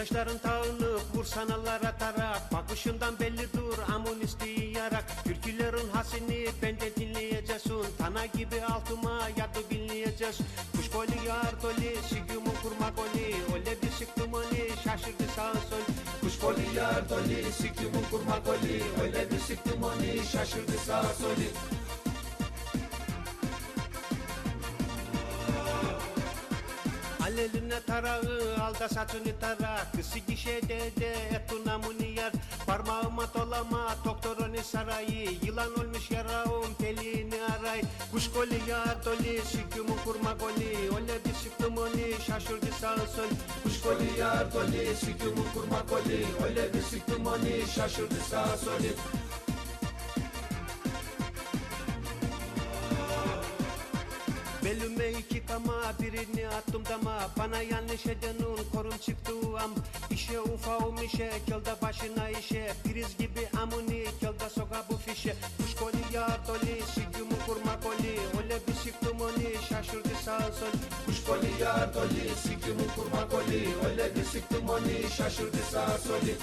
saçların tağınıp vursanalar atarak Bakışından belli dur amun isteyarak Türkülerin hasini benden dinleyeceksin Tana gibi altıma yadı dinleyeceğiz Kuş koli yar doli sigümü kurma koli Öyle bir sıktım onu şaşırdı sağ sol. Kuş koli yar doli sigümü kurma koli Öyle bir sıktım onu şaşırdı sağ soli eline tarağı al da saçını tara. Kısı gişede de etu namını yer Parmağıma dolama doktorunu sarayı. Yılan olmuş yarağım telini aray. Kuş koli yar doli sikümü kurma goli Öyle bir sıktım onu şaşırdı sağ sol Kuş koli yar doli sikümü kurma goli Öyle bir sıktım onu şaşırdı sağ sol Belüme iki kama birini attım dama. Bana yanlış edenin korum çıktı am İşe ufağım işe kelda başına işe. Priz gibi amuni kelda soka bu fişe. Kuş koli yar doli sigümü kurma koli. Öyle bir sıktım onu şaşırdı sağ sol. Kuş koli yar doli sigümü kurma koli. Öyle bir sıktım onu şaşırdı sağ soli